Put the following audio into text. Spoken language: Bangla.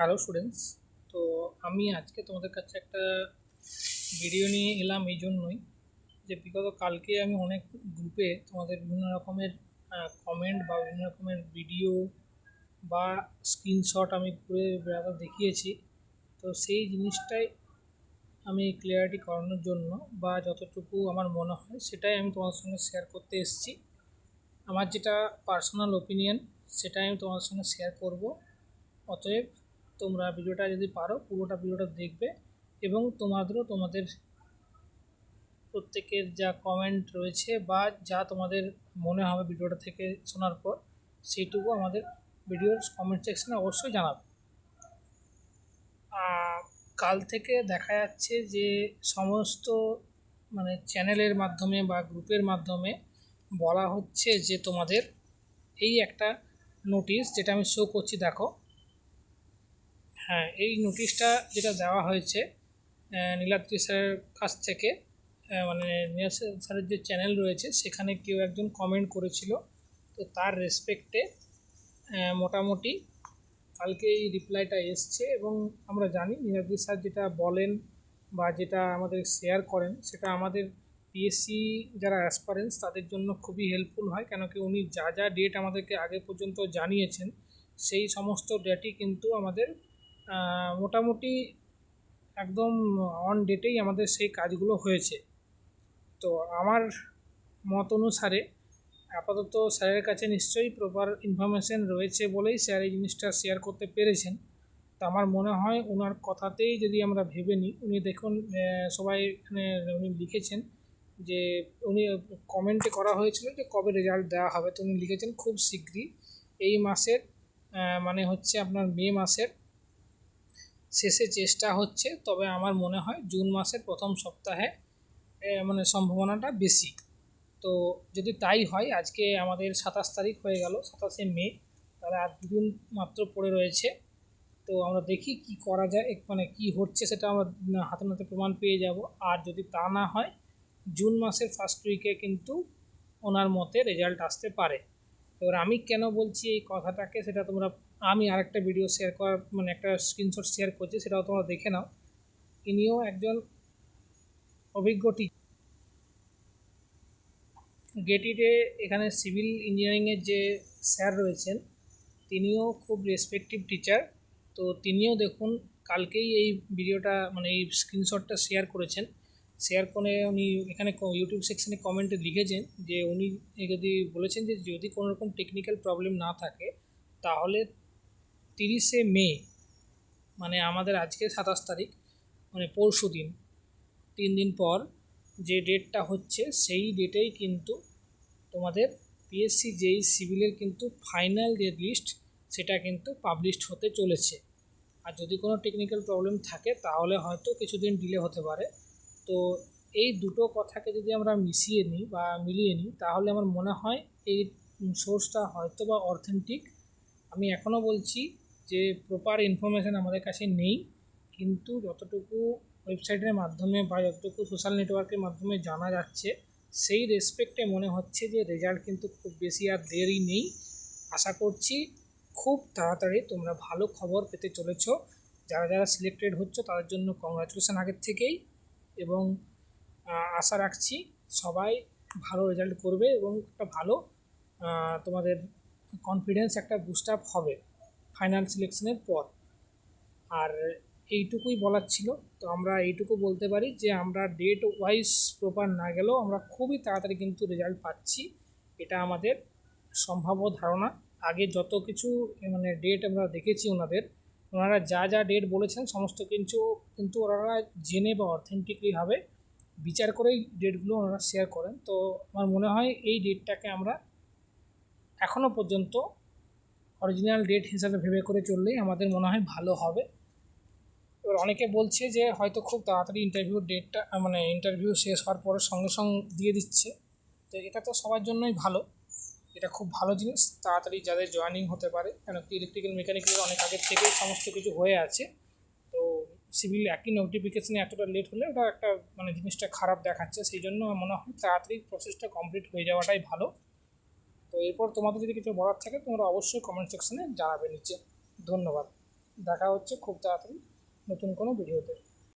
হ্যালো স্টুডেন্টস তো আমি আজকে তোমাদের কাছে একটা ভিডিও নিয়ে এলাম এই জন্যই যে বিগত কালকে আমি অনেক গ্রুপে তোমাদের বিভিন্ন রকমের কমেন্ট বা বিভিন্ন রকমের ভিডিও বা স্ক্রিনশট আমি করে বেড়াতে দেখিয়েছি। তো সেই জিনিসটাই আমি ক্লিয়ারিটি করানোর জন্য বা যতটুকু আমার মনে হয় সেটাই আমি তোমাদের সঙ্গে শেয়ার করতে এসেছি। আমার যেটা পার্সোনাল ওপিনিয়ন সেটাই আমি তোমাদের সঙ্গে শেয়ার করব। অতএব তোমরা ভিডিওটা যদি পারো, পুরোটা ভিডিওটা দেখবে এবং তোমাদেরও তোমাদের প্রত্যেকের যা কমেন্ট রয়েছে বা যা তোমাদের মনে হবে ভিডিওটা থেকে শোনার পর, সেইটুকু আমাদের ভিডিওর কমেন্ট সেকশনে অবশ্যই জানাবে। কাল থেকে দেখা যাচ্ছে যে সমস্ত মানে চ্যানেলের মাধ্যমে বা গ্রুপের মাধ্যমে বলা হচ্ছে যে তোমাদের এই একটা নোটিশ যেটা আমি শো করছি, দেখো। হ্যাঁ এই নোটিশটা যেটা দেওয়া হয়েছে নীলাদ্রি স্যারের কাছ থেকে মানে নীলাদ্রি স্যারের যে চ্যানেল রয়েছে, সেখানে কেউ একজন কমেন্ট করেছিল। তো তার রেসপেক্টে মোটামুটি কালকে এই রিপ্লাইটা এসছে এবং আমরা জানি নীলাদ্রি স্যার যেটা বলেন বা যেটা আমাদের শেয়ার করেন, সেটা আমাদের পিএসসি যারা অ্যাসপারেন্স তাদের জন্য খুবই হেল্পফুল হয়। কেন কি উনি যা যা ডেট আমাদেরকে আগে পর্যন্ত জানিয়েছেন, সেই সমস্ত ডেটই কিন্তু আমাদের মোটামুটি একদম অন ডেটেই আমাদের সেই কাজগুলো হয়েছে। তো আমার মত অনুসারে আপাতত স্যারের কাছে নিশ্চয়ই প্রপার ইনফরমেশন রয়েছে বলেই স্যার এই জিনিসটা শেয়ার করতে পেরেছেন। তো আমার মনে হয় ওনার কথাতেই যদি আমরা ভেবে নিই, উনি দেখুন সবাই এখানে উনি লিখেছেন যে উনি কমেন্টে করা হয়েছিল যে কবে রেজাল্ট দেওয়া হবে। তো উনি লিখেছেন খুব শীঘ্রই। এই মাসের মানে হচ্ছে আপনার মে মাসের শেষে চেষ্টা হচ্ছে, তবে আমার মনে হয় জুন মাসের প্রথম সপ্তাহে মানে সম্ভাবনাটা বেশি। তো যদি তাই হয়, আজকে আমাদের সাতাশ তারিখ হয়ে গেল, সাতাশে মে, তাহলে আর দুদিন মাত্র পড়ে রয়েছে। তো আমরা দেখি কি করা যায় মানে কি হচ্ছে সেটা আমরা হাতে নাতে প্রমাণ পেয়ে যাব। আর যদি তা না হয়, জুন মাসের ফার্স্ট উইকে কিন্তু ওনার মতে রেজাল্ট আসতে পারে। এবার আমি কেন বলছি এই কথাটাকে, সেটা তোমরা আমি আরেকটা ভিডিও শেয়ার করার মানে একটা স্ক্রিনশট শেয়ার করছি, সেটাও তোমরা দেখে নাও। ইনিও একজন অভিজ্ঞ টি- গেটিতে এখানে সিভিল ইঞ্জিনিয়ারিংয়ের যে স্যার রয়েছেন, তিনিও খুব রেসপেক্টিভ টিচার তো তিনিও দেখুন, কালকেই এই ভিডিওটা মানে এই স্ক্রিনশটটা শেয়ার করেছেন। শেয়ার করে উনি এখানে ইউটিউব সেকশনে কমেন্টে লিখেছেন যে, উনি যদি বলেছেন যে, যদি কোনো রকম টেকনিক্যাল প্রবলেম না থাকে, তাহলে তিরিশে মে মানে আমাদের আজকে সাতাশ তারিখ মানে পরশু দিন, তিন দিন পর যে ডেটটা হচ্ছে, সেই ডেটেই কিন্তু তোমাদের পিএসসি যেই সিভিলের কিন্তু ফাইনাল যে লিস্ট সেটা কিন্তু পাবলিশড হতে চলেছে। আর যদি কোনো টেকনিক্যাল প্রবলেম থাকে, তাহলে হয়তো কিছুদিন ডিলে হতে পারে। তো এই দুটো কথাকে যদি আমরা মিশিয়ে নিই বা মিলিয়ে নিই, তাহলে আমার মনে হয় এই সোর্সটা হয়তো বা অথেন্টিক আমি এখনও বলছি যে প্রপার ইনফরমেশান আমাদের কাছে নেই, কিন্তু যতটুকু ওয়েবসাইটের মাধ্যমে বা যতটুকু সোশ্যাল নেটওয়ার্কের মাধ্যমে জানা যাচ্ছে, সেই রেসপেক্টে মনে হচ্ছে যে রেজাল্ট কিন্তু খুব বেশি আর দেরি নেই। আশা করছি খুব তাড়াতাড়ি তোমরা ভালো খবর পেতে চলেছ। যারা যারা সিলেক্টেড হচ্ছ, তাদের জন্য কংগ্রাচুলেশন আগের থেকেই এবং আশা রাখছি সবাই ভালো রেজাল্ট করবে এবং একটা ভালো তোমাদের কনফিডেন্স একটা বুস্ট আপ হবে। ফাইনাল সিলেকশনের পর। আর এইটুকুই বলার ছিল। তো আমরা এইটুকু বলতে পারি যে, আমরা ডেট ওয়াইজ প্রপার না গেলেও আমরা খুবই তাড়াতাড়ি কিন্তু রেজাল্ট পাচ্ছি। এটা আমাদের সম্ভাব্য ধারণা। আগে যত কিছু মানে ডেট আমরা দেখেছি ওনাদের, ওনারা যা যা ডেট বলেছেন, সমস্ত কিছু কিন্তু ওনারা জেনে বা অথেন্টিকলিভাবে বিচার করেই ডেটগুলো ওনারা শেয়ার করেন। তো আমার মনে হয় এই ডেটটাকে আমরা এখনও পর্যন্ত অরিজিনাল ডেট হিসাবে ভেবে করে চললেই আমাদের মনে হয় ভালো হবে। এবার অনেকে বলছে যে হয়তো খুব তাড়াতাড়ি ইন্টারভিউর ডেটটা মানে ইন্টারভিউ শেষ হওয়ার পরে সঙ্গে সঙ্গে দিয়ে দিচ্ছে। তো এটা তো সবার জন্যই ভালো। এটা খুব ভালো জিনিস, তাড়াতাড়ি যাদের জয়েনিং হতে পারে, কেন কি ইলেকট্রিক্যাল মেকানিক্যাল অনেক আগের থেকেই সমস্ত কিছু হয়ে আছে। তো সিভিল একই নোটিফিকেশনে এতটা লেট হলে ওটা একটা মানে জিনিসটা খারাপ দেখাচ্ছে। সেই জন্য মনে হয় তাড়াতাড়ি প্রসেসটা কমপ্লিট হয়ে যাওয়াটাই ভালো। তো এরপর তোমাদের যদি কিছু বলার থাকে, তোমরা অবশ্যই কমেন্ট সেকশনে জানাবে নিচে। ধন্যবাদ। দেখা হচ্ছে খুব তাড়াতাড়ি নতুন কোনো ভিডিওতে।